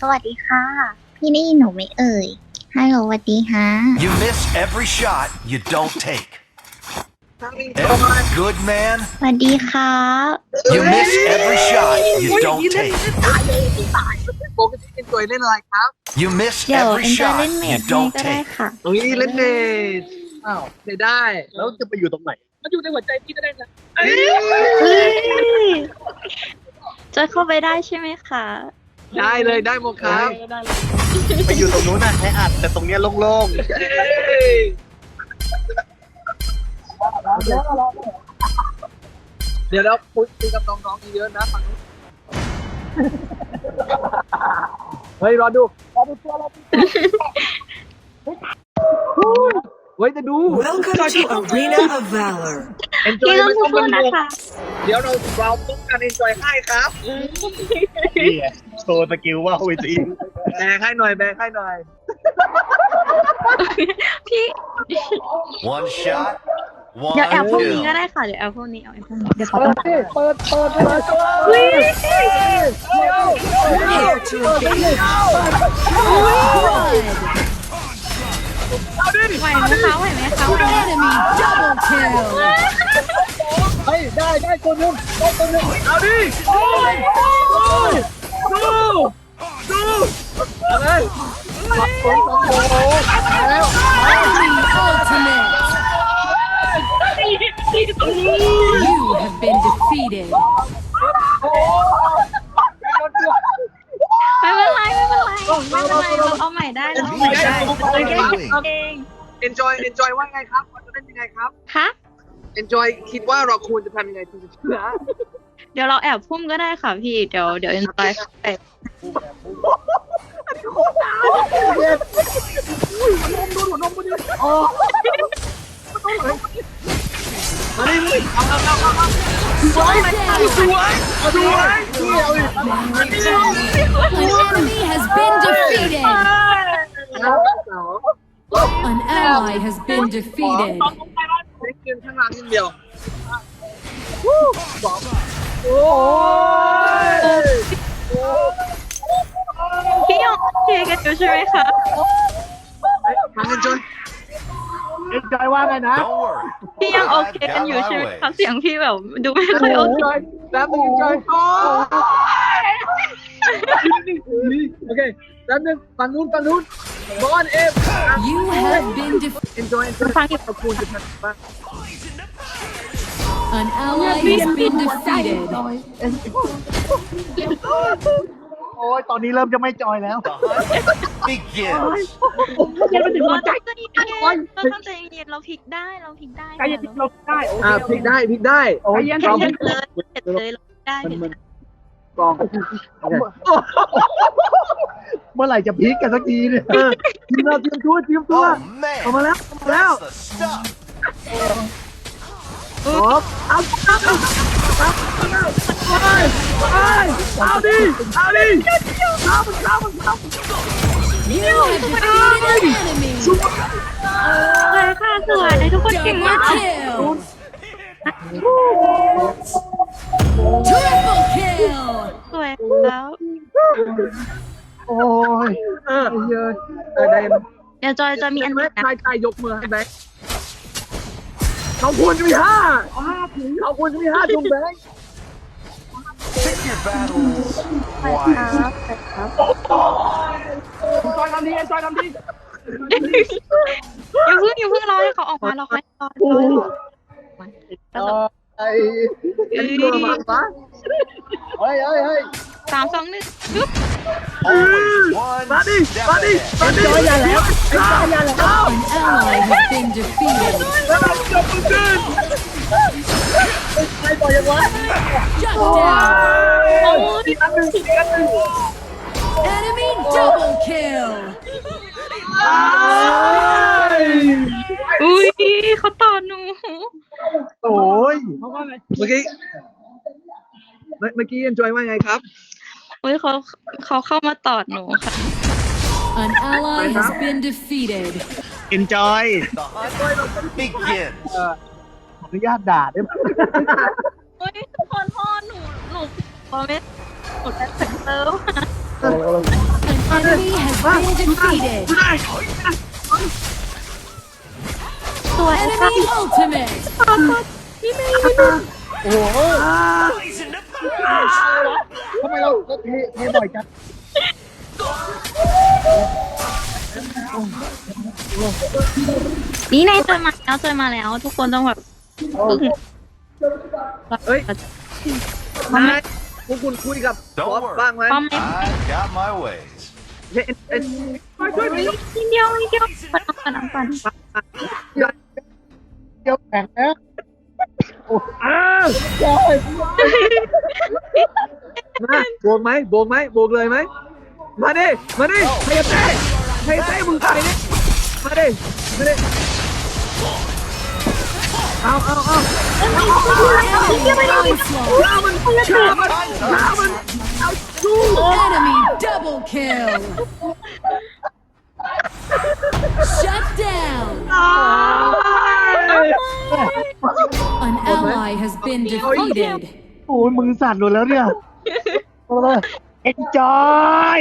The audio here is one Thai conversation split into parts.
สวัสดีค่ะ พี่ได้ยินหนูไหมเอ่ย ฮัลโหลสวัสดีฮะ You miss every shot you don't take. ทางนี้ Every good man, สวัสดีครับ you miss every shot you don't เล่น take. เล่นตายเลยตายปกติเป็นตัวเล่นอะไรครับ You miss เดี๋ยว every เอ็นจอย shot เล่นเม you ดให้ don't ก็ได้ take. ค่ะตรงนี้เล่นเนทอ้าวได้ได้ แล้วจะไปอยู่ตรงไหน มันอยู่ในหัวใจพี่ก็ได้นะจอยเข้าไปได้ใช่ไหมคะ ได้เลยได้หมดครับไปอยู่ตรงนู้นน่ะให้อัด แต่ตรงเนี้ยโล่งเดี๋ยวเราคุยกับน้องๆเยอะๆนะฝั่งนู้นเฮ้ยรอดูรอดูตัวรอดูตัวเฮ้ยจะดู Welcome to Arena of Valor. เอ็นจอพี่ยต้องไม่ต้องสู้มาๆนะดูคะเดี๋ยวเราเราต้องการเอ็นจอยให้ครับๆนี่ไงโชว์สกิลว่าวไปทีแบกให้หน่อยแบกให้หน่อย พี่ One shot, เดี๋ยวแอบ one พวกนี้ก็ kill. ได้ค่ะเดี๋ยวแอบพวกนี้เอาแอบพวกนี้เดี๋ยวเขาเปิต้อดงสิเปิดเปิดเปิด Prepare to engage. ไหวไหมคะไหวไหมคะไหวไหม Enemy double kill. เฮ้ยได้ได้ตัวหนึงได้ตัวหนึงเอาดิดูดูดูอะไรปัดคนสองโอ้โหแล้ว Enemy ultimate. You have been defeated. ไม่เป็นไรไม่เป็นไรไม่เป็นไรเราเอาใหม่ได้เราเอาใหม่ได้ เราแก้เอง enjoy enjoy ว่าไงครับว่าจะเล่นยังไงครับ คะ enjoy คิดว่าเราควรจะทำยังไงถึงจะชนะเดี๋ยวเราแอบพุ่มก็ได้ค่ะพี่ เดี๋ยวเดี๋ยวเอ็นจอยไปมาดิมึงเอาเอาเอาเอาสวยสวยสวยสวย An enemy has been defeated. An ally has been defeated. เล่นเกมข้างหลังนิดเดียวโอ้ยพี่ยังโอเคกันอยู่ใช่ไหมคะทาง enjoy เอ็นจอยว่าไงนะ Don't worry. พี่ยังโอเคกันอยู่ใช่ไหมคะเสียงพี่แบบดูไม่ค่อยโอเค enjoy แล้วมึง enjoy โอ้โอเคแล้วนึงฝั่งนู้นฝั่งนู้น บอลเอฟ You have been defeated. enjoy enjoy ฟังอีกขอบคุณจะทำบ้าง An ally has been defeated. โอ้ยตอนนี้เริ่มจะไม่จอยแล้ว The hunt begins. เราต้องใจเย็นเราต้องใจเย็นเราพลิกได้เราพลิกได้ใจเย็นเราอ่าพลิกได้พลิกได้โอ้ยเผ็ดเลยเผ็ดเลยเราได้กอง เมื่อไหร่จะพีคกันสักทีเนี่ยเออทีมเราเตรียมตัวเตรียมตัว Oh เอา man, มาแล้วเอามาแล้ว that's the stuff. พร้อมเอาเอาเอาเอาเอาดิเอาดิเอามันเอามันเอา You have defeated an enemy. เลยค่ะสวยทุกคนเก่ง Double มาก kill. Triple kill. สวยแล้ว โอ้ยเออเยอะเออได้เดี๋ยวจอยจะมีอันแม็นี้กนะชายชายยกมือให้แบ็คเขาควรจะมีห้าเขาควรจะมีห้าจุงแบ็ค Pick your battles ครั wisely. บครับจอยทำดีจอยทำดีอย่าเพิ่งอย่าเพิ่งรอให้เขาออกมาเราค่อยรอเออไอ้ไอ้ตัวมาปะเฮ้ยเฮ้ยเฮ้ยสามสองหนึ่งปึ๊บ Always one มาดิ step มาดิ ahead. มาดิจอยอย่าแล้วไอ้จอยอย่าแล้ว An ally has been defeated. แล้วเราจบมือขึ้นไอ้ต่อยังวะ Shut down. โอ้ยอีกอันหนึ่งอีกอันหนึ่ง Enemy double kill. อุ้ยเขาต่อหนู โอ้ยเมื่อกี้เมื่อกี้ enjoy ว่าไงครับ อุ้ยเขาเขาเข้ามาตอดหนูค่ะ An ally has been defeated. เอ็นจอย The hunt begins. ขออนุญาตด่าได้ไหมเฮ้ยทุกคนพ่อหนูหนูพอไม่หนูได้เซ็นเตอร์ An enemy has been defeated. สวยค่ะ Enemy ultimate. โอ้โหทำ ไมเราเราเทเทบ่อยจังนี่ในจอยมาแล้วจอยมาแล้ว ทุกคนต้องแบบเฮ้ย นายพวกคุณคุยกับ Don't บอส worry. บ้างไหมป้อมเล็ก I've got my ways. เฮ้ยเอ็นมาช่วยหน่อยนิดเดียวนิดเดียวปันปันปันเดี๋ยวแข่งนะโอ้อ้าวใช่ มาโบกไหมโบกไหมโบกเลยไหมมาดิมาดิใครจะเต้ใครจะเต้มึงใครเนี่ยมาดิมาดิเอาเอาเอาเอาเอาเอาเอาเอาเอามันเอามันเอามันเอาดู Enemy double kill. โอ้ยมือสั่นหมดแล้วเนี่ยเอ็นจอย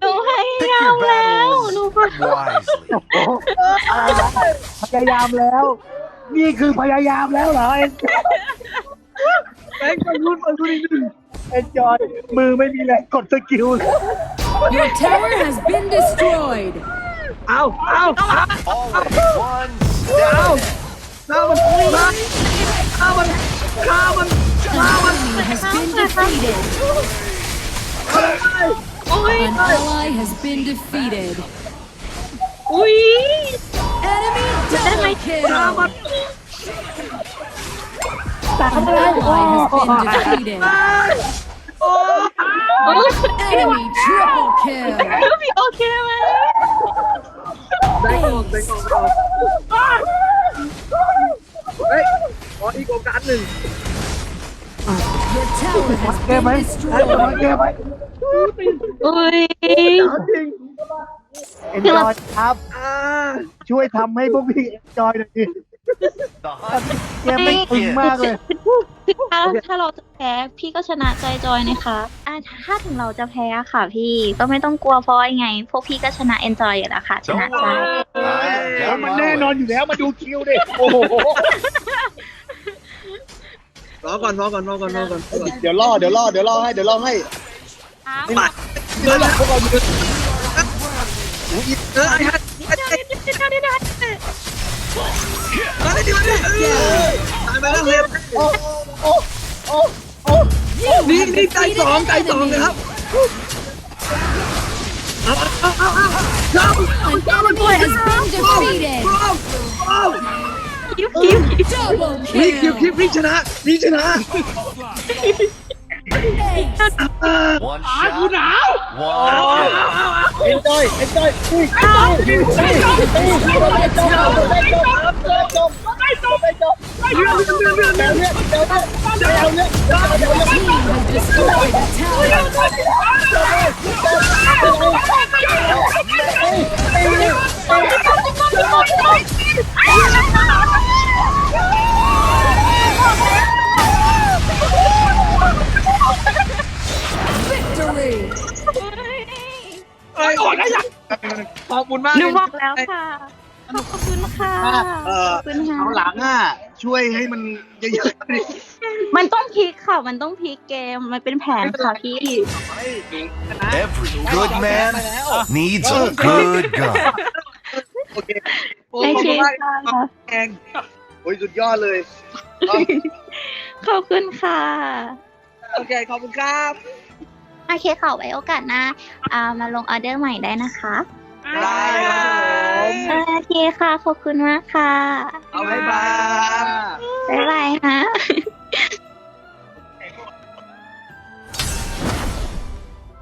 หนูให้ Pick ยา your วแล้วหนู battles wisely. พยายามแล้ว นี่คือพยายามแล้วเหรอเอ็นแบงค์ไปรุ่นไปรุ่นอีกหนึ่งเอ็นจอย มือไม่มีแรงกดสกิล Your tower has been destroyed. เอาเอาเอา Always one step ahead. ฆ่ามันฆ่ามันฆ่า มันฆ่ามัน An enemy has been defeated. โอ้ย An ally has been defeated. อุ้ย Enemy double kill. ฆ่ามัน An ally has been defeated. โอ้ Enemy triple kill. พี่โอเคไหม แบงค์ออกแบงค์ออกออกเฮ้ยข ออีกโอกาสหนึ่ง Your tower has แก้ไหม been แก้ destroyed. ไหมอุ้ยเอาจริงเอ็นจอยครับ อ่าช่วยทำให้พวกพี่เอ็นจอยหน่อยดิ The hunt แกไม่ตึงมากเลยคือถ้าถ้าเราจะแพ้พี่ก็ชนะใจจอยนะคะอะถ้าถึงเราจะแพ้ค่ะ พี่ก็ไม่ต้องกลัวเพราะยังไง พวกพี่ก็ชนะเอนจอยอยู่แล้วค่ะชนะ Don't ใจ worry. I've got มัน my แน่นอน ways. อยู่แล้วมาดูคิวดิโอ้โห รอก่อนรอก่อนรอก่อนรอก่อนรอก่อนเดี๋ยวล่อเดี๋ยวล่อเดี๋ยวล่อให้เดี๋ยวล่อให้ไม่มาเดินหลังพวกเราอยู่โอ้ยเออไอ้ฮัทไอ้ฮัทมาดิมาดิมาดิเออตายไปแล้วเฮียโอ้โอ้โอ้โอ้นี่นี่ใจสองใจสองเลยครับเอาเอาเอาเอาเอา An enemy has been defeated. เอา คิวคิวคิว Double นี่คิวคิว kill. พี่ชนะพี่ชนะ One shot. One kill. เอ็นจอยเอ็นจอยอุ้ยอุ้ยอุ้ยอุ้ยจบจบจบจบจบเรื่องเรื่องเรื่องเรื่องเดี๋ยวเนี่ยเดี๋ยวเนี่ยเดี๋ยวเนี่ยเดี๋ยวเนี่ย Team has destroyed a tower. Victory. เอ้ยออกได้ยังขอบคุณมากหนูบอกแล้วค่ะขอบคุณค่ะเออขอบคุณค่ะเอาหลังอะช่วยให้มันเยอะๆดิมันต้องพลิกค่ะ มันต้องพลิกเกมมันเป็นแผนค่ะพี่ Every good man needs a good gun. โอเคโอ้ในขอบชีคุณวิมาตกค่ะแองโอ้ยสุดยอดเลย ขอบคุณค่ะ โอเค ขอบคุณครับ โอเคค่ะไว้โอกาสหน้าอ่ามาลงออเดอร์ใหม่ได้นะคะได้ครับผมโอเคค่ะ ขอบคุณมากค่ะ เอาบ๊ายบาย บ๊ายบายฮะ